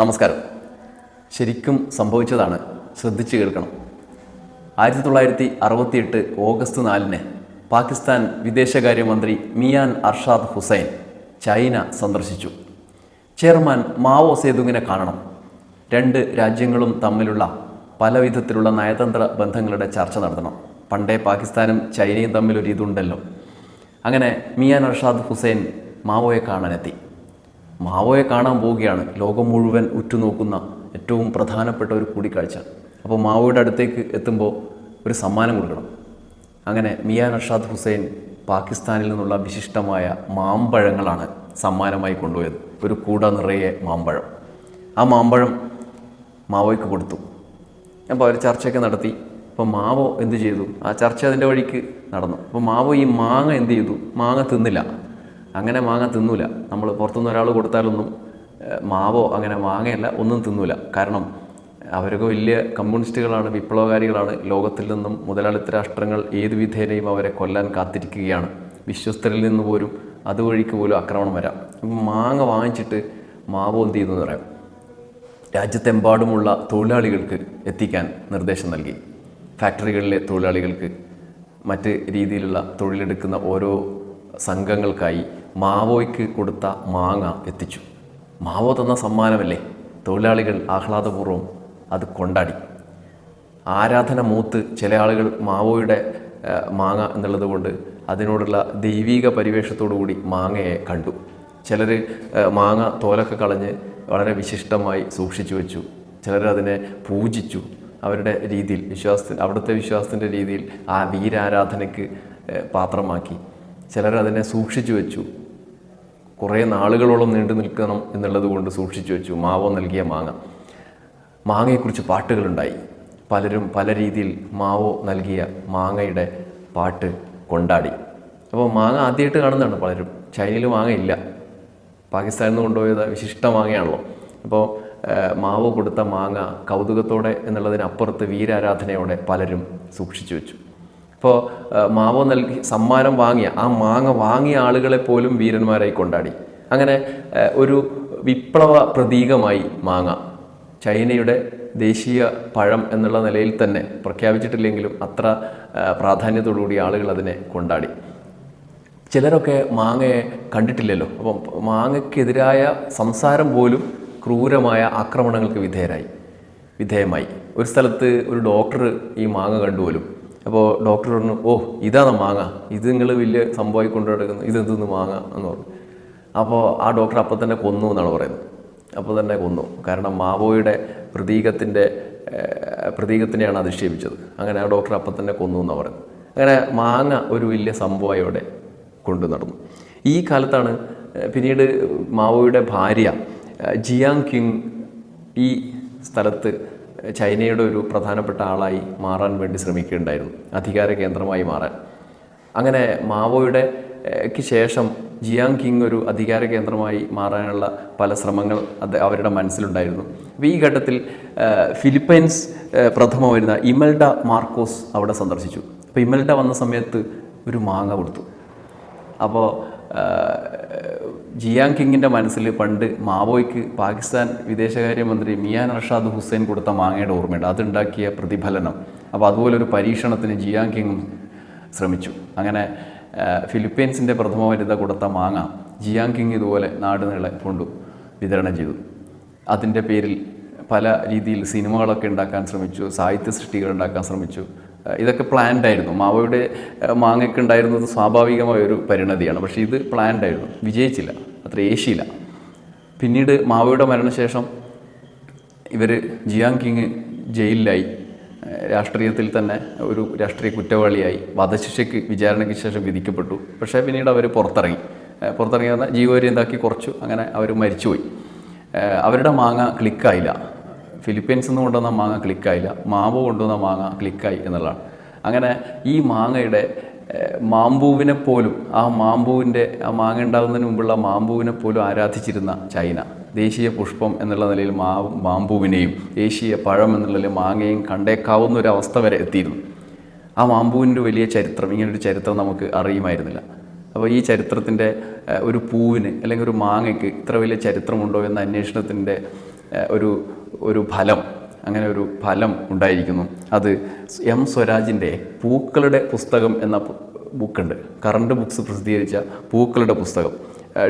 നമസ്കാരം. ശരിക്കും സംഭവിച്ചതാണ്. ശ്രദ്ധിച്ചു കേൾക്കണം. ആയിരത്തി തൊള്ളായിരത്തി അറുപത്തിയെട്ട് ഓഗസ്റ്റ് നാലിന് പാകിസ്ഥാൻ വിദേശകാര്യമന്ത്രി മിയാൻ അർഷാദ് ഹുസൈൻ ചൈന സന്ദർശിച്ചു. ചെയർമാൻ മാവോ സേതുങ്ങിനെ കാണണം. രണ്ട് രാജ്യങ്ങളും തമ്മിലുള്ള പല വിധത്തിലുള്ള നയതന്ത്ര ബന്ധങ്ങളുടെ ചർച്ച നടത്തണം. പണ്ടേ പാകിസ്ഥാനും ചൈനയും തമ്മിൽ ഒരു ഇതുണ്ടല്ലോ അങ്ങനെ മിയാൻ അർഷാദ് ഹുസൈൻ മാവോയെ കാണാനെത്തി. മാവോയെ കാണാൻ പോവുകയാണ്. ലോകം മുഴുവൻ ഉറ്റുനോക്കുന്ന ഏറ്റവും പ്രധാനപ്പെട്ട ഒരു കൂടിക്കാഴ്ച. അപ്പോൾ മാവോയുടെ അടുത്തേക്ക് എത്തുമ്പോൾ ഒരു സമ്മാനം കൊടുക്കണം. അങ്ങനെ മിയാൻ അർഷാദ് ഹുസൈൻ പാകിസ്ഥാനിൽ നിന്നുള്ള വിശിഷ്ടമായ മാമ്പഴങ്ങളാണ് സമ്മാനമായി കൊണ്ടുപോയത്. ഒരു കൂട നിറയെ മാമ്പഴം. ആ മാമ്പഴം മാവോയ്ക്ക് കൊടുത്തു. അപ്പോൾ അവർ ചർച്ചയൊക്കെ നടത്തി. അപ്പോൾ മാവോ എന്ത് ചെയ്തു? ആ ചർച്ച അതിന്റെ വഴിക്ക് നടന്നു. അപ്പോൾ മാവോ ഈ മാങ്ങ എന്ത് ചെയ്തു? മാങ്ങ തിന്നില്ല. അങ്ങനെ മാങ്ങ തിന്നൂല. നമ്മൾ പുറത്തുനിന്ന് ഒരാൾ കൊടുത്താലൊന്നും മാവോ അങ്ങനെ മാങ്ങയല്ല ഒന്നും തിന്നൂല. കാരണം അവരൊക്കെ വലിയ കമ്മ്യൂണിസ്റ്റുകളാണ് വിപ്ലവകാരികളാണ്. ലോകത്തിൽ നിന്നും മുതലാളിത്ത രാഷ്ട്രങ്ങൾ ഏത് വിധേനയും അവരെ കൊല്ലാൻ കാത്തിരിക്കുകയാണ്. വിശ്വസ്തരിൽ നിന്ന് പോലും അതുവഴിക്ക് പോലും ആക്രമണം വരാം. മാങ്ങ വാങ്ങിച്ചിട്ട് മാവോ എന്ത് ചെയ്യുന്നു പറയാം. രാജ്യത്തെമ്പാടുമുള്ള തൊഴിലാളികൾക്ക് എത്തിക്കാൻ നിർദ്ദേശം നൽകി. ഫാക്ടറികളിലെ തൊഴിലാളികൾക്ക് മറ്റ് രീതിയിലുള്ള തൊഴിലെടുക്കുന്ന ഓരോ സംഘങ്ങൾക്കായി മാവോയ്ക്ക് കൊടുത്ത മാങ്ങ എത്തിച്ചു. മാവോ തന്ന സമ്മാനമല്ലേ? തൊഴിലാളികൾ ആഹ്ലാദപൂർവം അത് കൊണ്ടാടി. ആരാധന മൂത്ത് ചില ആളുകൾ മാവോയുടെ മാങ്ങ എന്നുള്ളത് കൊണ്ട് അതിനോടുള്ള ദൈവീക പരിവേഷത്തോടു കൂടി മാങ്ങയെ കണ്ടു. ചിലർ മാങ്ങ തോലൊക്കെ കളഞ്ഞ് വളരെ വിശിഷ്ടമായി സൂക്ഷിച്ചു വെച്ചു. ചിലർ അതിനെ പൂജിച്ചു. അവരുടെ രീതിയിൽ വിശ്വാസത്തിന് അവിടുത്തെ വിശ്വാസത്തിന്റെ രീതിയിൽ ആ വീരാരാധനയ്ക്ക് പാത്രമാക്കി. ചിലർ അതിനെ സൂക്ഷിച്ചു വെച്ചു. കുറേ നാളുകളോളം നീണ്ടു നിൽക്കണം എന്നുള്ളത് കൊണ്ട് സൂക്ഷിച്ചു വെച്ചു. മാവോ നൽകിയ മാങ്ങ. മാങ്ങയെക്കുറിച്ച് പാട്ടുകളുണ്ടായി. പലരും പല രീതിയിൽ മാവോ നൽകിയ മാങ്ങയുടെ പാട്ട് കൊണ്ടാടി. അപ്പോൾ മാങ്ങ ആദ്യമായിട്ട് കാണുന്നതാണ് പലരും. ചൈനയിൽ മാങ്ങ ഇല്ല. പാകിസ്ഥാനിൽ നിന്ന് കൊണ്ടുപോയത് വിശിഷ്ട മാങ്ങയാണല്ലോ. അപ്പോൾ മാവോ കൊടുത്ത മാങ്ങ കൗതുകത്തോടെ എന്നുള്ളതിനപ്പുറത്ത് വീരാരാധനയോടെ പലരും സൂക്ഷിച്ചു വെച്ചു. അപ്പോൾ മാവോ നൽകി സമ്മാനം വാങ്ങിയ ആ മാങ്ങ വാങ്ങിയ ആളുകളെ പോലും വീരന്മാരായി കൊണ്ടാടി. അങ്ങനെ ഒരു വിപ്ലവ പ്രതീകമായി മാങ്ങ. ചൈനയുടെ ദേശീയ പഴം എന്നുള്ള നിലയിൽ തന്നെ പ്രഖ്യാപിച്ചിട്ടില്ലെങ്കിലും അത്ര പ്രാധാന്യത്തോടുകൂടി ആളുകൾ അതിനെ കൊണ്ടാടി. ചിലരൊക്കെ മാങ്ങയെ കണ്ടിട്ടില്ലല്ലോ. അപ്പം മാങ്ങയ്ക്കെതിരായ സംസാരം പോലും ക്രൂരമായ ആക്രമണങ്ങൾക്ക് വിധേയരായി. വിധേയമായി. ഒരു സ്ഥലത്ത് ഒരു ഡോക്ടർ ഈ മാങ്ങ കണ്ടുപോലും. അപ്പോൾ ഡോക്ടർ പറഞ്ഞു ഓ ഇതാണ് മാങ്ങ. ഇത് നിങ്ങൾ വലിയ സംഭവമായി കൊണ്ടു നടക്കുന്നു ഇതെന്തെന്ന് മാങ്ങ? എന്ന് പറഞ്ഞു. അപ്പോൾ ആ ഡോക്ടർ അപ്പം തന്നെ കൊന്നു എന്നാണ് പറയുന്നത്. അപ്പോൾ തന്നെ കൊന്നു. കാരണം മാവോയുടെ പ്രതീകത്തിന്റെ പ്രതീകത്തിനെയാണ് അധിക്ഷേപിച്ചത്. അങ്ങനെ ആ ഡോക്ടർ അപ്പം തന്നെ കൊന്നു എന്നാണ് പറയുന്നത്. അങ്ങനെ മാങ്ങ ഒരു വലിയ സംഭവമായോടെ കൊണ്ടു നടന്നു. ഈ കാലത്താണ് പിന്നീട് മാവോയുടെ ഭാര്യ ജിയാങ് കിങ് ഈ സ്ഥലത്ത് ചൈനയുടെ ഒരു പ്രധാനപ്പെട്ട ആളായി മാറാൻ വേണ്ടി ശ്രമിക്കുകയുണ്ടായിരുന്നു അധികാര കേന്ദ്രമായി മാറാൻ. അങ്ങനെ മാവോയുടെ ശേഷം ജിയാങ് കിങ് ഒരു അധികാര കേന്ദ്രമായി മാറാനുള്ള പല ശ്രമങ്ങൾ അത് അവരുടെ മനസ്സിലുണ്ടായിരുന്നു. അപ്പോൾ ഈ ഘട്ടത്തിൽ ഫിലിപ്പൈൻസ് പ്രഥമ വരുന്ന ഇമൽഡ മാർക്കോസ് അവിടെ സന്ദർശിച്ചു. അപ്പോൾ ഇമൽഡ വന്ന സമയത്ത് ഒരു മാങ്ങ കൊടുത്തു. അപ്പോൾ ജിയാങ് കിങ്ങിന്റെ മനസ്സിൽ പണ്ട് മാവോയ്ക്ക് പാകിസ്ഥാൻ വിദേശകാര്യമന്ത്രി മിയാൻ റഷാദ് ഹുസൈൻ കൊടുത്ത മാങ്ങയുടെ ഓർമ്മയുണ്ട്. അതുണ്ടാക്കിയ പ്രതിഫലനം. അപ്പോൾ അതുപോലെ ഒരു പരീക്ഷണത്തിന് ജിയാങ് കിങ്ങും ശ്രമിച്ചു. അങ്ങനെ ഫിലിപ്പീൻസിന്റെ പ്രഥമ വനിത കൊടുത്ത മാങ്ങ ജിയാങ് കിങ് ഇതുപോലെ നാട് നീളെ കൊണ്ടു വിതരണം ചെയ്തു. അതിന്റെ പേരിൽ പല രീതിയിൽ സിനിമകളൊക്കെ ഉണ്ടാക്കാൻ ശ്രമിച്ചു സാഹിത്യ സൃഷ്ടികൾ ഉണ്ടാക്കാൻ ശ്രമിച്ചു. ഇതൊക്കെ പ്ലാൻഡ് ആയിരുന്നു. മാവോയുടെ മാങ്ങയ്ക്ക് ഉണ്ടായിരുന്നത് സ്വാഭാവികമായ ഒരു പരിണതിയാണ്. പക്ഷേ ഇത് പ്ലാൻഡ് ആയിരുന്നു. വിജയിച്ചില്ല. അത്ര ഏഷ്യയില്ല പിന്നീട് മാവോയുടെ മരണശേഷം ഇവർ ജിയാങ് കിങ് ജയിലിലായി രാഷ്ട്രീയത്തിൽ തന്നെ ഒരു രാഷ്ട്രീയ കുറ്റവാളിയായി. വധശിക്ഷയ്ക്ക് വിചാരണയ്ക്ക് ശേഷം വിധിക്കപ്പെട്ടു. പക്ഷേ പിന്നീട് അവർ പുറത്തിറങ്ങി. പുറത്തിറങ്ങി പറഞ്ഞാൽ ജീവപര്യന്താക്കി കുറച്ചു. അങ്ങനെ അവർ മരിച്ചുപോയി. അവരുടെ മാങ്ങ ക്ലിക്കായില്ല ഫിലിപ്പീൻസിൽ നിന്ന് കൊണ്ടുവന്ന മാങ്ങ ക്ലിക്കായില്ല. മാവ് കൊണ്ടുവന്ന മാങ്ങ ക്ലിക്കായി എന്നുള്ളതാണ്. അങ്ങനെ ഈ മാങ്ങയുടെ മാമ്പൂവിനെ പോലും ആ മാമ്പൂവിന്റെ ആ മാങ്ങ ഉണ്ടാകുന്നതിന് മുമ്പുള്ള മാമ്പൂവിനെ പോലും ആരാധിച്ചിരുന്ന ചൈന. ദേശീയ പുഷ്പം എന്നുള്ള നിലയിൽ മാ മാമ്പൂവിനെയും ദേശീയ പഴം എന്നുള്ള നിലയിൽ മാങ്ങയും കണ്ടേക്കാവുന്ന ഒരു അവസ്ഥ വരെ എത്തിയിരുന്നു. ആ മാമ്പൂവിന്റെ വലിയ ചരിത്രം ഇങ്ങനൊരു ചരിത്രം നമുക്ക് അറിയുമായിരുന്നില്ല. അപ്പോൾ ഈ ചരിത്രത്തിന്റെ ഒരു പൂവിന് അല്ലെങ്കിൽ ഒരു മാങ്ങയ്ക്ക് ഇത്ര വലിയ ചരിത്രമുണ്ടോ എന്ന അന്വേഷണത്തിന്റെ ഒരു ഒരു ഫലം അങ്ങനെ ഒരു ഫലം ഉണ്ടായിരിക്കുന്നു. അത് എം സ്വരാജിന്റെ പൂക്കളുടെ പുസ്തകം എന്ന ബുക്കുണ്ട്. കറണ്ട് ബുക്സ് പ്രസിദ്ധീകരിച്ച പൂക്കളുടെ പുസ്തകം.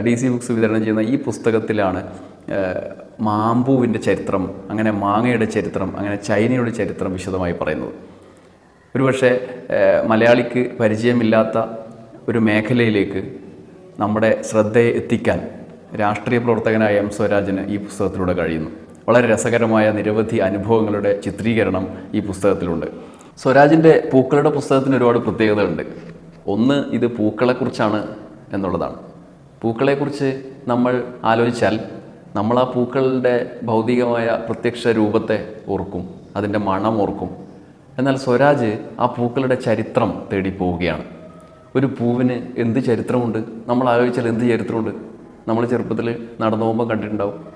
ഡി സി ബുക്സ് വിതരണം ചെയ്യുന്ന ഈ പുസ്തകത്തിലാണ് മാമ്പൂവിന്റെ ചരിത്രം അങ്ങനെ മാങ്ങയുടെ ചരിത്രം അങ്ങനെ ചൈനയുടെ ചരിത്രം വിശദമായി പറയുന്നത്. ഒരുപക്ഷെ മലയാളിക്ക് പരിചയമില്ലാത്ത ഒരു മേഖലയിലേക്ക് നമ്മുടെ ശ്രദ്ധയെ എത്തിക്കാൻ രാഷ്ട്രീയ പ്രവർത്തകനായ എം സ്വരാജിന് ഈ പുസ്തകത്തിലൂടെ കഴിയുന്നു. വളരെ രസകരമായ നിരവധി അനുഭവങ്ങളുടെ ചിത്രീകരണം ഈ പുസ്തകത്തിലുണ്ട്. സ്വരാജിന്റെ പൂക്കളുടെ പുസ്തകത്തിന് ഒരുപാട് പ്രത്യേകതയുണ്ട് ഒന്ന് ഇത് പൂക്കളെക്കുറിച്ചാണ് എന്നുള്ളതാണ്. പൂക്കളെക്കുറിച്ച് നമ്മൾ ആലോചിച്ചാൽ നമ്മൾ ആ പൂക്കളുടെ ഭൗതികമായ പ്രത്യക്ഷ രൂപത്തെ ഓർക്കും അതിന്റെ മണം ഓർക്കും. എന്നാൽ സ്വരാജ് ആ പൂക്കളുടെ ചരിത്രം തേടി പോവുകയാണ് ഒരു പൂവിന് എന്ത് ചരിത്രമുണ്ട്? നമ്മൾ ആലോചിച്ചാൽ എന്ത് ചരിത്രമുണ്ട്? നമ്മൾ ചെറുപ്പത്തിൽ നടന്നു പോകുമ്പോൾ കണ്ടിട്ടുണ്ടാവും.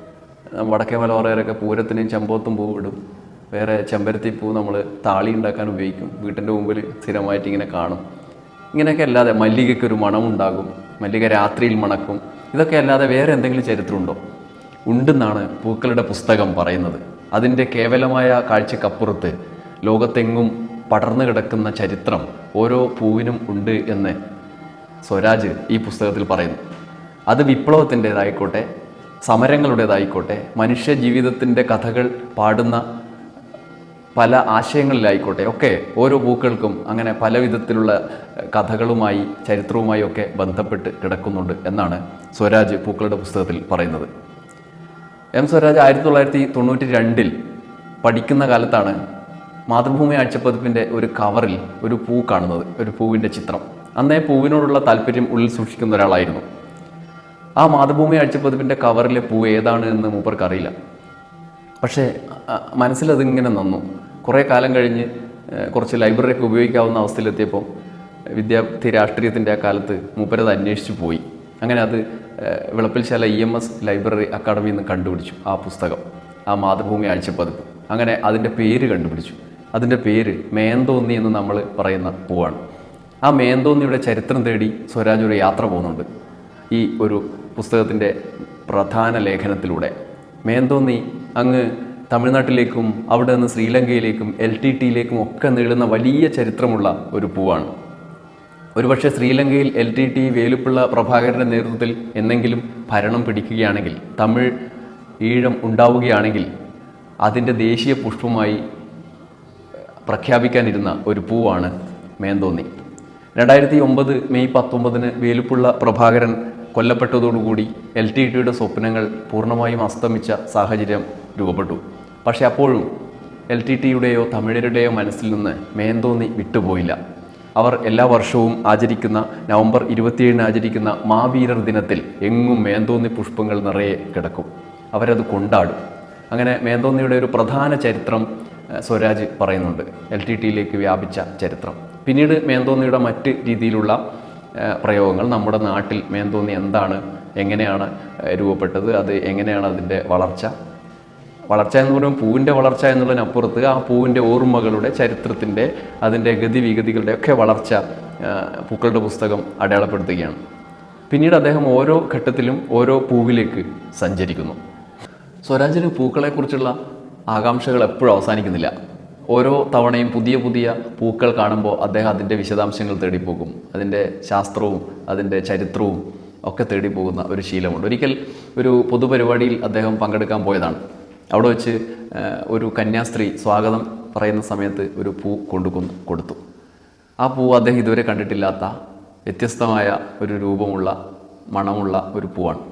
വടക്കേ മലബാറുകാരൊക്കെ പൂരത്തിനും ചെമ്പോത്തും പൂവിടും വേറെ ചെമ്പരത്തി പൂ നമ്മൾ താളി ഉണ്ടാക്കാൻ ഉപയോഗിക്കും. വീട്ടിന്റെ മുമ്പിൽ സ്ഥിരമായിട്ട് ഇങ്ങനെ കാണും. ഇങ്ങനെയൊക്കെ അല്ലാതെ മല്ലികയ്ക്ക് ഒരു മണമുണ്ടാകും മല്ലിക രാത്രിയിൽ മണക്കും. ഇതൊക്കെ അല്ലാതെ വേറെ എന്തെങ്കിലും ചരിത്രമുണ്ടോ? ഉണ്ടെന്നാണ് പൂക്കളുടെ പുസ്തകം പറയുന്നത്. അതിന്റെ കേവലമായ കാഴ്ചക്കപ്പുറത്ത് ലോകത്തെങ്ങും പടർന്നു കിടക്കുന്ന ചരിത്രം ഓരോ പൂവിനും ഉണ്ട് എന്ന് സ്വരാജ് ഈ പുസ്തകത്തിൽ പറയുന്നു. അത് വിപ്ലവത്തിന്റെതായിക്കോട്ടെ സമരങ്ങളുടേതായിക്കോട്ടെ മനുഷ്യ ജീവിതത്തിന്റെ കഥകൾ പാടുന്ന പല ആശയങ്ങളിലായിക്കോട്ടെ ഒക്കെ ഓരോ പൂക്കൾക്കും അങ്ങനെ പല വിധത്തിലുള്ള കഥകളുമായി ചരിത്രവുമായി ഒക്കെ ബന്ധപ്പെട്ട് കിടക്കുന്നുണ്ട് എന്നാണ് സ്വരാജ് പൂക്കളുടെ പുസ്തകത്തിൽ പറയുന്നത്. എം സ്വരാജ് ആയിരത്തി തൊള്ളായിരത്തി തൊണ്ണൂറ്റി രണ്ടിൽ പഠിക്കുന്ന കാലത്താണ് മാതൃഭൂമി ആഴ്ചപ്പതിപ്പിന്റെ ഒരു കവറിൽ ഒരു പൂ കാണുന്നത് ഒരു പൂവിന്റെ ചിത്രം. അന്നേ പൂവിനോടുള്ള താല്പര്യം ഉള്ളിൽ സൂക്ഷിക്കുന്ന ഒരാളായിരുന്നു. ആ മാതൃഭൂമി ആഴ്ചപ്പതിപ്പിന്റെ കവറിലെ പൂ ഏതാണ് എന്ന് മൂപ്പർക്ക് അറിയില്ല. പക്ഷേ മനസ്സിലതിങ്ങനെ നന്നു. കുറേ കാലം കഴിഞ്ഞ് കുറച്ച് ലൈബ്രറിയൊക്കെ ഉപയോഗിക്കാവുന്ന അവസ്ഥയിലെത്തിയപ്പോൾ വിദ്യാർത്ഥി രാഷ്ട്രീയത്തിന്റെ ആ കാലത്ത് മൂപ്പരത് അന്വേഷിച്ചു പോയി. അങ്ങനെ അത് Vilappilsala E M S library അക്കാഡമിയിൽ നിന്ന് കണ്ടുപിടിച്ചു ആ പുസ്തകം. ആ മാതൃഭൂമി ആഴ്ചപ്പതിപ്പ് അങ്ങനെ അതിന്റെ പേര് കണ്ടുപിടിച്ചു. അതിന്റെ പേര് മേന്തോന്നി എന്ന് നമ്മൾ പറയുന്ന പൂവാണ്. ആ മേന്തോന്നിയുടെ ചരിത്രം തേടി സ്വരാജ് ഒരു യാത്ര പോകുന്നുണ്ട്. ഈ ഒരു പുസ്തകത്തിന്റെ പ്രധാന ലേഖനത്തിലൂടെ. മേന്തോന്നി അങ്ങ് തമിഴ്നാട്ടിലേക്കും അവിടെ നിന്ന് ശ്രീലങ്കയിലേക്കും എൽ ടി ടിയിലേക്കും ഒക്കെ നീളുന്ന വലിയ ചരിത്രമുള്ള ഒരു പൂവാണ്. ഒരുപക്ഷെ ശ്രീലങ്കയിൽ എൽ ടി ടി വേലുപ്പിള്ള പ്രഭാകരന്റെ നേതൃത്വത്തിൽ എന്നെങ്കിലും ഭരണം പിടിക്കുകയാണെങ്കിൽ തമിഴ് ഈഴം ഉണ്ടാവുകയാണെങ്കിൽ അതിന്റെ ദേശീയ പുഷ്പമായി പ്രഖ്യാപിക്കാനിരുന്ന ഒരു പൂവാണ് മേന്തോന്നി. രണ്ടായിരത്തി ഒമ്പത് മെയ് പത്തൊമ്പതിന് വേലുപ്പുള്ള പ്രഭാകരൻ കൊല്ലപ്പെട്ടതോടുകൂടി എൽ ടി ടിയുടെ സ്വപ്നങ്ങൾ പൂർണമായും അസ്തമിച്ച സാഹചര്യം രൂപപ്പെട്ടു. പക്ഷേ അപ്പോഴും എൽ ടി ടിയുടെയോ തമിഴരുടെയോ മനസ്സിൽ നിന്ന് മേന്തോന്നി വിട്ടുപോയില്ല. അവർ എല്ലാ വർഷവും ആചരിക്കുന്ന നവംബർ ഇരുപത്തിയേഴിന് ആചരിക്കുന്ന മാവീരർ ദിനത്തിൽ എങ്ങും മേന്തോന്നി പുഷ്പങ്ങൾ നിറയെ കിടക്കും. അവരത് കൊണ്ടാടും. അങ്ങനെ മേന്തോന്നിയുടെ ഒരു പ്രധാന ചരിത്രം സ്വരാജ് പറയുന്നുണ്ട്. എൽ ടി ടിയിലേക്ക് വ്യാപിച്ച ചരിത്രം. പിന്നീട് മേന്തോന്നിയുടെ മറ്റ് രീതിയിലുള്ള പ്രയോഗങ്ങൾ നമ്മുടെ നാട്ടിൽ മേന്തോന്നി എന്താണ് എങ്ങനെയാണ് രൂപപ്പെട്ടത് അത് എങ്ങനെയാണ് അതിന്റെ വളർച്ച? വളർച്ച എന്ന് പറയുമ്പോൾ പൂവിന്റെ വളർച്ച എന്നുള്ളതിനപ്പുറത്ത് ആ പൂവിന്റെ ഓർമ്മകളുടെ ചരിത്രത്തിന്റെ അതിന്റെ ഗതിവിഗതികളുടെ ഒക്കെ വളർച്ച പൂക്കളുടെ പുസ്തകം അടയാളപ്പെടുത്തുകയാണ്. പിന്നീട് അദ്ദേഹം ഓരോ ഘട്ടത്തിലും ഓരോ പൂവിലേക്ക് സഞ്ചരിക്കുന്നു. സ്വരാജിന് പൂക്കളെക്കുറിച്ചുള്ള ആകാംക്ഷകൾ എപ്പോഴും അവസാനിക്കുന്നില്ല. ഓരോ തവണയും പുതിയ പുതിയ പൂക്കൾ കാണുമ്പോൾ അദ്ദേഹം അതിന്റെ വിശദാംശങ്ങൾ തേടിപ്പോകും. അതിന്റെ ശാസ്ത്രവും അതിന്റെ ചരിത്രവും ഒക്കെ തേടിപ്പോകുന്ന ഒരു ശീലമുണ്ട്. ഒരിക്കൽ ഒരു പൊതുപരിപാടിയിൽ അദ്ദേഹം പങ്കെടുക്കാൻ പോയതാണ്. അവിടെ വെച്ച് ഒരു കന്യാസ്ത്രീ സ്വാഗതം പറയുന്ന സമയത്ത് ഒരു പൂ കൊണ്ടുകൊന്ന് കൊടുത്തു. ആ പൂ അദ്ദേഹം ഇതുവരെ കണ്ടിട്ടില്ലാത്ത വ്യത്യസ്തമായ ഒരു രൂപമുള്ള മണമുള്ള ഒരു പൂവാണ്.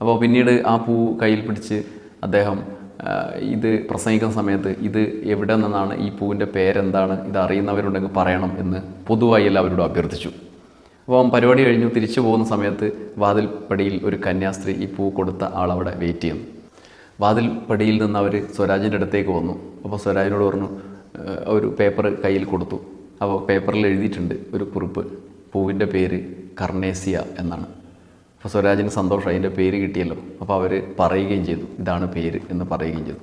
അപ്പോൾ പിന്നീട് ആ പൂ കയ്യിൽ പിടിച്ച് അദ്ദേഹം ഇത് പ്രസംഗിക്കുന്ന സമയത്ത് ഇത് എവിടെ നിന്നാണ് ഈ പൂവിന്റെ പേരെന്താണ് ഇത് അറിയുന്നവരുണ്ടെങ്കിൽ പറയണം എന്ന് പൊതുവായി എല്ലാവരോടും അഭ്യർത്ഥിച്ചു. അപ്പോൾ പരിപാടി കഴിഞ്ഞു തിരിച്ചു പോകുന്ന സമയത്ത് വാതിൽപ്പടിയിൽ ഒരു കന്യാസ്ത്രീ ഈ പൂ കൊടുത്ത ആളവിടെ വെയിറ്റ് ചെയ്യുന്നു. വാതിൽപ്പടിയിൽ നിന്ന് അവർ സ്വരാജിന്റെ അടുത്തേക്ക് വന്നു. അപ്പോൾ സ്വരാജിനോട് പറഞ്ഞു ഒരു പേപ്പർ കയ്യിൽ കൊടുത്തു. അപ്പോൾ പേപ്പറിൽ എഴുതിയിട്ടുണ്ട് ഒരു കുറിപ്പ് പൂവിന്റെ പേര് കർണേസിയ എന്നാണ്. അപ്പോൾ സ്വരാജിന് സന്തോഷം അതിന്റെ പേര് കിട്ടിയല്ലോ. അപ്പോൾ അവർ പറയുകയും ചെയ്തു ഇതാണ് പേര് എന്ന് പറയുകയും ചെയ്തു.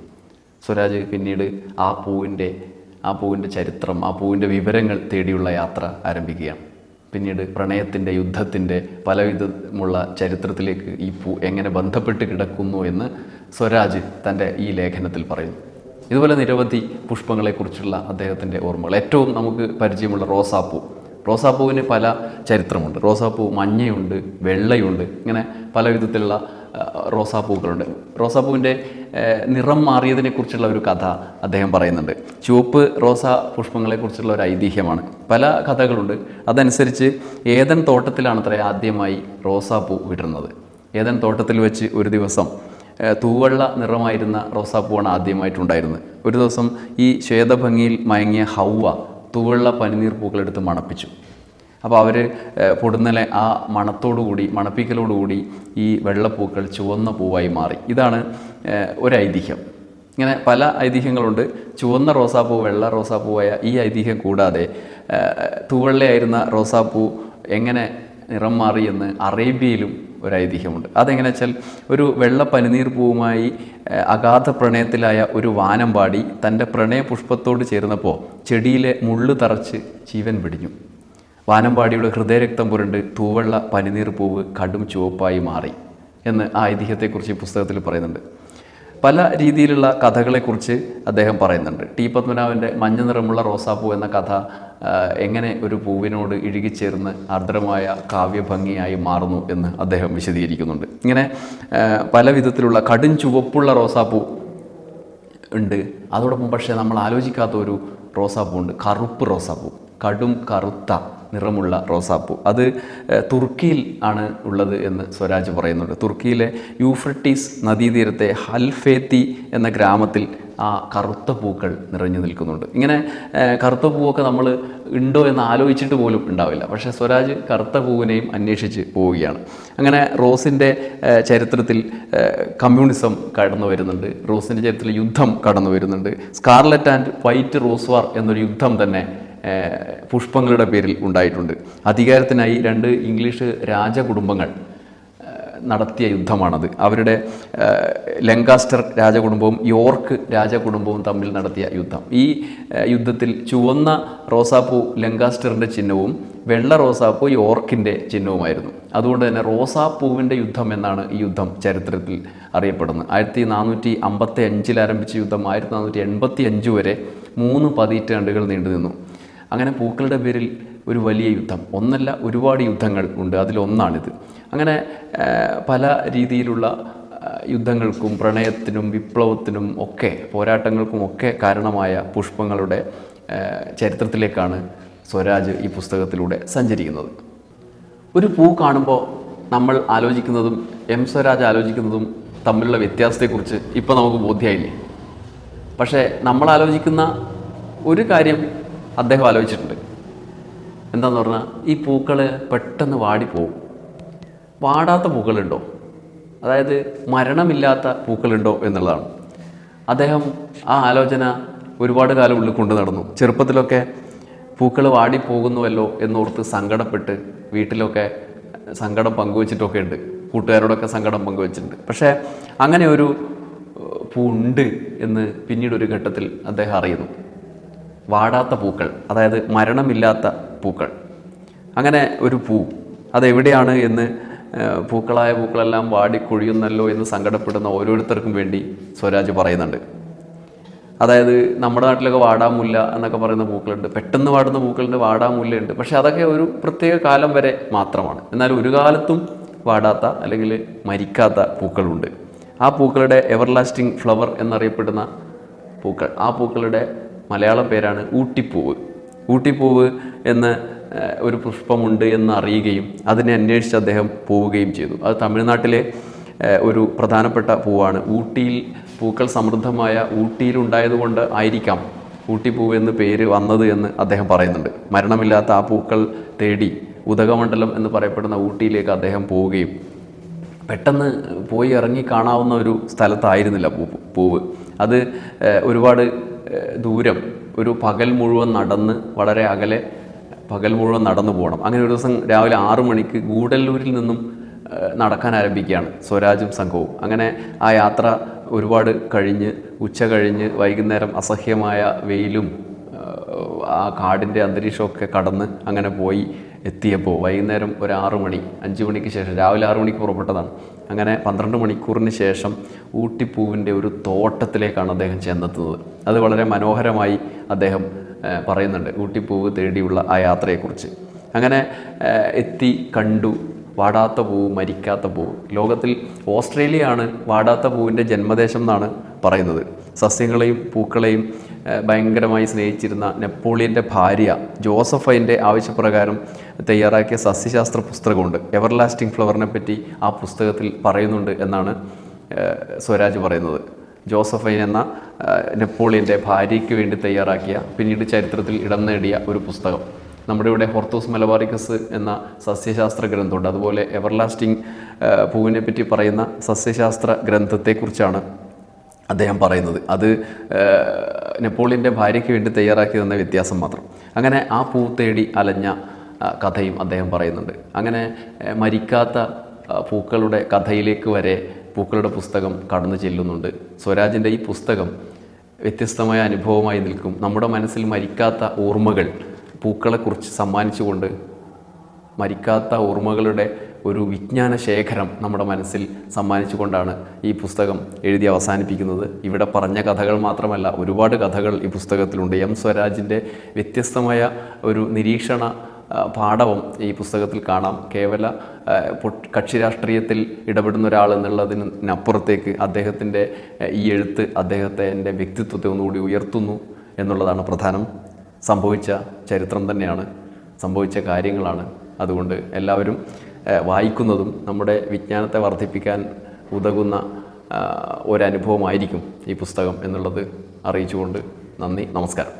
സ്വരാജ് പിന്നീട് ആ പൂവിന്റെ ആ പൂവിന്റെ ചരിത്രം ആ പൂവിന്റെ വിവരങ്ങൾ തേടിയുള്ള യാത്ര ആരംഭിക്കുകയാണ്. പിന്നീട് പ്രണയത്തിന്റെ യുദ്ധത്തിന്റെ പലവിധമുള്ള ചരിത്രത്തിലേക്ക് ഈ പൂ എങ്ങനെ ബന്ധപ്പെട്ട് കിടക്കുന്നു എന്ന് സ്വരാജ് തന്റെ ഈ ലേഖനത്തിൽ പറയുന്നു. ഇതുപോലെ നിരവധി പുഷ്പങ്ങളെക്കുറിച്ചുള്ള അദ്ദേഹത്തിന്റെ ഓർമ്മകൾ. ഏറ്റവും നമുക്ക് പരിചയമുള്ള റോസാപ്പൂ. റോസാപ്പൂവിന് പല ചരിത്രമുണ്ട്. റോസാപ്പൂ മഞ്ഞയുണ്ട് വെള്ളയുണ്ട് ഇങ്ങനെ പല വിധത്തിലുള്ള റോസാപ്പൂക്കളുണ്ട്. റോസാപ്പൂവിന്റെ നിറം മാറിയതിനെക്കുറിച്ചുള്ള ഒരു കഥ അദ്ദേഹം പറയുന്നുണ്ട്. ചുവപ്പ് റോസാ പുഷ്പങ്ങളെക്കുറിച്ചുള്ള ഒരു ഐതിഹ്യമാണ്. പല കഥകളുണ്ട്. അതനുസരിച്ച് ഏതൻ തോട്ടത്തിലാണ് അത്ര ആദ്യമായി റോസാപ്പൂ വിടുന്നത് ഏതൻ തോട്ടത്തിൽ വെച്ച് ഒരു ദിവസം തൂവള്ള നിറമായിരുന്ന റോസാപ്പൂവാണ് ആദ്യമായിട്ടുണ്ടായിരുന്നത്. ഒരു ദിവസം ഈ ശ്വേതഭംഗിയിൽ മയങ്ങിയ ഹൗവ തൂവള്ള പനിനീർ പൂക്കളെടുത്ത് മണപ്പിച്ചു. അപ്പോൾ അവർ പൊടുന്നലെ ആ മണത്തോടുകൂടി മണപ്പിക്കലോടുകൂടി ഈ വെള്ളപ്പൂക്കൾ ചുവന്ന പൂവായി മാറി. ഇതാണ് ഒരു ഐതിഹ്യം ഇങ്ങനെ പല ഐതിഹ്യങ്ങളുണ്ട്. ചുവന്ന റോസാപ്പൂ വെള്ള റോസാപ്പൂവായ ഈ ഐതിഹ്യം കൂടാതെ തുവള്ളയായിരുന്ന റോസാപ്പൂ എങ്ങനെ നിറം മാറിയെന്ന് അറേബ്യയിലും ഒരു ഐതിഹ്യമുണ്ട് അതെങ്ങനെ വെച്ചാൽ ഒരു വെള്ള പനിനീർ പൂവുമായി അഗാധ പ്രണയത്തിലായ ഒരു വാനമ്പാടി തന്റെ പ്രണയ പുഷ്പത്തോട് ചേർന്നപ്പോൾ ചെടിയിലെ മുള്ളു തറച്ച് ജീവൻ പിടിഞ്ഞു വാനമ്പാടിയുടെ ഹൃദയരക്തം പുരണ്ട് തൂവെള്ള പനിനീർ പൂവ് കടും ചുവപ്പായി മാറി എന്ന് ആ ഐതിഹ്യത്തെക്കുറിച്ച് പുസ്തകത്തിൽ പറയുന്നുണ്ട്. പല രീതിയിലുള്ള കഥകളെക്കുറിച്ച് അദ്ദേഹം പറയുന്നുണ്ട്. ടി പത്മനാഭന്റെ മഞ്ഞ നിറമുള്ള റോസാപ്പൂ എന്ന കഥ എങ്ങനെ ഒരു പൂവിനോട് ഇഴുകിച്ചേർന്ന് ആർദ്രമായ കാവ്യഭംഗിയായി മാറുന്നു എന്ന് അദ്ദേഹം വിശദീകരിക്കുന്നുണ്ട്. ഇങ്ങനെ പല വിധത്തിലുള്ള കടും ചുവപ്പുള്ള റോസാപ്പൂ ഉണ്ട്. അതോടൊപ്പം പക്ഷേ നമ്മൾ ആലോചിക്കാത്ത ഒരു റോസാപ്പൂ ഉണ്ട്. കറുപ്പ് റോസാപ്പൂ. കടും കറുത്ത നിറമുള്ള റോസാപ്പൂ. അത് തുർക്കിയിൽ ആണ് ഉള്ളത് എന്ന് സ്വരാജ് പറയുന്നുണ്ട്. തുർക്കിയിലെ യൂഫ്രട്ടീസ് നദീതീരത്തെ ഹൽഫേത്തി എന്ന ഗ്രാമത്തിൽ ആ കറുത്ത പൂക്കൾ നിറഞ്ഞു നിൽക്കുന്നുണ്ട്. ഇങ്ങനെ കറുത്ത പൂവൊക്കെ നമ്മൾ ഉണ്ടോ എന്ന് ആലോചിച്ചിട്ട് പോലും ഉണ്ടാവില്ല. പക്ഷേ സ്വരാജ് കറുത്ത പൂവിനെയും അന്വേഷിച്ച് പോവുകയാണ്. അങ്ങനെ റോസിന്റെ ചരിത്രത്തിൽ കമ്മ്യൂണിസം കടന്നു വരുന്നുണ്ട്. റോസിന്റെ ചരിത്രത്തിൽ യുദ്ധം കടന്നു വരുന്നുണ്ട്. Scarlet and white rose war എന്നൊരു യുദ്ധം തന്നെ പുഷ്പങ്ങളുടെ പേരിൽ ഉണ്ടായിട്ടുണ്ട്. അധികാരത്തിനായി രണ്ട് ഇംഗ്ലീഷ് രാജകുടുംബങ്ങൾ നടത്തിയ യുദ്ധമാണത്. അവരുടെ ലങ്കാസ്റ്റർ രാജകുടുംബവും യോർക്ക് രാജകുടുംബവും തമ്മിൽ നടത്തിയ യുദ്ധം. ഈ യുദ്ധത്തിൽ ചുവന്ന റോസാപ്പൂ ലങ്കാസ്റ്ററിന്റെ ചിഹ്നവും വെള്ള റോസാപ്പൂ യോർക്കിന്റെ ചിഹ്നവുമായിരുന്നു. അതുകൊണ്ട് തന്നെ റോസാപ്പൂവിന്റെ യുദ്ധം എന്നാണ് ഈ യുദ്ധം ചരിത്രത്തിൽ അറിയപ്പെടുന്നത്. ആയിരത്തി നാനൂറ്റി അമ്പത്തി അഞ്ചിൽ ആരംഭിച്ച യുദ്ധം ആയിരത്തി നാനൂറ്റി എൺപത്തി അഞ്ച് വരെ മൂന്ന് പതിറ്റാണ്ടുകൾ നീണ്ടു നിന്നു അങ്ങനെ പൂക്കളുടെ പേരിൽ ഒരു വലിയ യുദ്ധം. ഒന്നല്ല ഒരുപാട് യുദ്ധങ്ങൾ ഉണ്ട്. അതിലൊന്നാണിത്. അങ്ങനെ പല രീതിയിലുള്ള യുദ്ധങ്ങൾക്കും പ്രണയത്തിനും വിപ്ലവത്തിനും ഒക്കെ പോരാട്ടങ്ങൾക്കും ഒക്കെ കാരണമായ പുഷ്പങ്ങളുടെ ചരിത്രത്തിലേക്കാണ് സ്വരാജ് ഈ പുസ്തകത്തിലൂടെ സഞ്ചരിക്കുന്നത്. ഒരു പൂ കാണുമ്പോൾ നമ്മൾ ആലോചിക്കുന്നതും എം സ്വരാജ് ആലോചിക്കുന്നതും തമ്മിലുള്ള വ്യത്യാസത്തെക്കുറിച്ച് ഇപ്പോൾ നമുക്ക് ബോധ്യമായില്ലേ പക്ഷേ നമ്മൾ ആലോചിക്കുന്ന ഒരു കാര്യം അദ്ദേഹം ആലോചിച്ചിട്ടുണ്ട്. എന്താന്ന് പറഞ്ഞാൽ ഈ പൂക്കൾ പെട്ടെന്ന് വാടിപ്പോവും വാടാത്ത പൂക്കളുണ്ടോ? അതായത് മരണമില്ലാത്ത പൂക്കളുണ്ടോ എന്നുള്ളതാണ്. അദ്ദേഹം ആ ആലോചന ഒരുപാട് കാലം ഉള്ളിൽ കൊണ്ടു നടന്നു. ചെറുപ്പത്തിലൊക്കെ പൂക്കൾ വാടിപ്പോകുന്നുവല്ലോ എന്നോർത്ത് സങ്കടപ്പെട്ട് വീട്ടിലൊക്കെ സങ്കടം പങ്കുവച്ചിട്ടൊക്കെ ഉണ്ട് കൂട്ടുകാരോടൊക്കെ സങ്കടം പങ്കുവച്ചിട്ടുണ്ട്. പക്ഷേ അങ്ങനെ ഒരു പൂ ഉണ്ട് എന്ന് പിന്നീട് ഒരു ഘട്ടത്തിൽ അദ്ദേഹം അറിയുന്നു. വാടാത്ത പൂക്കൾ അതായത് മരണമില്ലാത്ത പൂക്കൾ. അങ്ങനെ ഒരു പൂ അതെവിടെയാണ് എന്ന് പൂക്കളായ പൂക്കളെല്ലാം വാടിക്കൊഴിയുന്നല്ലോ എന്ന് സങ്കടപ്പെടുന്ന ഓരോരുത്തർക്കും വേണ്ടി സ്വരാജ് പറയുന്നുണ്ട്. അതായത് നമ്മുടെ നാട്ടിലൊക്കെ വാടാമുല്ല എന്നൊക്കെ പറയുന്ന പൂക്കളുണ്ട്. പെട്ടെന്ന് വാടുന്ന പൂക്കളുണ്ട് വാടാമുല്ലയുണ്ട്. പക്ഷെ അതൊക്കെ ഒരു പ്രത്യേക കാലം വരെ മാത്രമാണ്. എന്നാൽ ഒരു കാലത്തും വാടാത്ത അല്ലെങ്കിൽ മരിക്കാത്ത പൂക്കളുണ്ട്. ആ പൂക്കളുടെ എവർലാസ്റ്റിംഗ് ഫ്ലവർ എന്നറിയപ്പെടുന്ന പൂക്കൾ ആ പൂക്കളുടെ മലയാളം പേരാണ് ഊട്ടിപ്പൂവ്. ഊട്ടിപ്പൂവ് എന്ന ഒരു പുഷ്പമുണ്ട് എന്ന് അറിയുകയും അതിനെ അന്വേഷിച്ച് അദ്ദേഹം പോവുകയും ചെയ്തു. അത് തമിഴ്നാട്ടിലെ ഒരു പ്രധാനപ്പെട്ട പൂവാണ്. ഊട്ടിയിൽ പൂക്കൾ സമൃദ്ധമായ ഊട്ടിയിലുണ്ടായതുകൊണ്ട് ആയിരിക്കാം ഊട്ടിപ്പൂവ് എന്ന് പേര് വന്നത് എന്ന് അദ്ദേഹം പറയുന്നുണ്ട്. മരണമില്ലാത്ത ആ പൂക്കൾ തേടി ഉദകമണ്ഡലം എന്ന് പറയപ്പെടുന്ന ഊട്ടിയിലേക്ക് അദ്ദേഹം പോവുകയും പെട്ടെന്ന് പോയി ഇറങ്ങി കാണാവുന്ന ഒരു സ്ഥലത്തായിരുന്നില്ല പൂവ്. അത് ഒരുപാട് ദൂരം ഒരു പകൽ മുഴുവൻ നടന്ന് വളരെ അകലെ പകൽ മുഴുവൻ നടന്നു പോകണം. അങ്ങനെ ഒരു ദിവസം രാവിലെ ആറു മണിക്ക് ഗൂഡല്ലൂരിൽ നിന്നും നടക്കാൻ ആരംഭിക്കുകയാണ് സ്വരാജും സംഘവും. അങ്ങനെ ആ യാത്ര ഒരുപാട് കഴിഞ്ഞ് ഉച്ച കഴിഞ്ഞ് വൈകുന്നേരം അസഹ്യമായ വെയിലും ആ കാടിന്റെ അന്തരീക്ഷമൊക്കെ കടന്ന് അങ്ങനെ പോയി. എത്തിയപ്പോൾ വൈകുന്നേരം ഒരു ആറു മണി അഞ്ച് മണിക്ക് ശേഷം രാവിലെ ആറു മണിക്ക് പുറപ്പെട്ടതാണ്. അങ്ങനെ പന്ത്രണ്ട് മണിക്കൂറിന് ശേഷം ഊട്ടിപ്പൂവിന്റെ ഒരു തോട്ടത്തിലേക്കാണ് അദ്ദേഹം ചെന്നെത്തുന്നത്. അത് വളരെ മനോഹരമായി അദ്ദേഹം പറയുന്നുണ്ട് ഊട്ടിപ്പൂവ് തേടിയുള്ള ആ യാത്രയെക്കുറിച്ച്. അങ്ങനെ എത്തി കണ്ടു വാടാത്ത പൂവ് മരിക്കാത്ത പൂവ്. ലോകത്തിൽ ഓസ്ട്രേലിയയാണ് വാടാത്ത പൂവിന്റെ ജന്മദേശം എന്നാണ് പറയുന്നത്. സസ്യങ്ങളെയും പൂക്കളെയും ഭയങ്കരമായി സ്നേഹിച്ചിരുന്ന നെപ്പോളിയന്റെ ഭാര്യ ജോസഫൈന്റെ ആവശ്യപ്രകാരം തയ്യാറാക്കിയ സസ്യശാസ്ത്ര പുസ്തകമുണ്ട്. എവർലാസ്റ്റിംഗ് ഫ്ലവറിനെ പറ്റി ആ പുസ്തകത്തിൽ പറയുന്നുണ്ട് എന്നാണ് സ്വരാജ് പറയുന്നത്. ജോസഫൈൻ എന്ന നെപ്പോളിയന്റെ ഭാര്യയ്ക്ക് വേണ്ടി തയ്യാറാക്കിയ പിന്നീട് ചരിത്രത്തിൽ ഇടം നേടിയ ഒരു പുസ്തകം. നമ്മുടെ ഇവിടെ ഹോർത്തോസ് മലബാറിക്കസ് എന്ന സസ്യശാസ്ത്ര ഗ്രന്ഥമുണ്ട്. അതുപോലെ എവർലാസ്റ്റിംഗ് പൂവിനെ പറ്റി പറയുന്ന സസ്യശാസ്ത്ര ഗ്രന്ഥത്തെക്കുറിച്ചാണ് അദ്ദേഹം പറയുന്നത്. അത് നെപ്പോളിയന്റെ ഭാര്യയ്ക്ക് വേണ്ടി തയ്യാറാക്കി തന്ന വ്യത്യാസം മാത്രം. അങ്ങനെ ആ പൂ തേടി അലഞ്ഞ കഥയും അദ്ദേഹം പറയുന്നുണ്ട്. അങ്ങനെ മരിക്കാത്ത പൂക്കളുടെ കഥയിലേക്ക് വരെ പൂക്കളുടെ പുസ്തകം കടന്നു ചെല്ലുന്നുണ്ട്. സ്വരാജിന്റെ ഈ പുസ്തകം വ്യത്യസ്തമായ അനുഭവമായി നിൽക്കും. നമ്മുടെ മനസ്സിൽ മരിക്കാത്ത ഓർമ്മകൾ പൂക്കളെക്കുറിച്ച് സമ്മാനിച്ചുകൊണ്ട് മരിക്കാത്ത ഓർമ്മകളുടെ ഒരു വിജ്ഞാന ശേഖരം നമ്മുടെ മനസ്സിൽ സമ്മാനിച്ചുകൊണ്ടാണ് ഈ പുസ്തകം എഴുതി അവസാനിപ്പിക്കുന്നത്. ഇവിടെ പറഞ്ഞ കഥകൾ മാത്രമല്ല ഒരുപാട് കഥകൾ ഈ പുസ്തകത്തിലുണ്ട്. എം സ്വരാജിന്റെ വ്യത്യസ്തമായ ഒരു നിരീക്ഷണ പാഠവും ഈ പുസ്തകത്തിൽ കാണാം. കേവല കക്ഷി രാഷ്ട്രീയത്തിൽ ഇടപെടുന്ന ഒരാൾ എന്നുള്ളതിനപ്പുറത്തേക്ക് അദ്ദേഹത്തിന്റെ ഈ എഴുത്ത് അദ്ദേഹത്തെ എന്റെ വ്യക്തിത്വത്തെ ഒന്നുകൂടി ഉയർത്തുന്നു എന്നുള്ളതാണ് പ്രധാനം. സംഭവിച്ച ചരിത്രം തന്നെയാണ്. സംഭവിച്ച കാര്യങ്ങളാണ്. അതുകൊണ്ട് എല്ലാവരും വായിക്കുന്നതും നമ്മുടെ വിജ്ഞാനത്തെ വർദ്ധിപ്പിക്കാൻ ഉതകുന്ന ഒരനുഭവമായിരിക്കും ഈ പുസ്തകം എന്നുള്ളത് അറിയിച്ചുകൊണ്ട് നന്ദി നമസ്കാരം.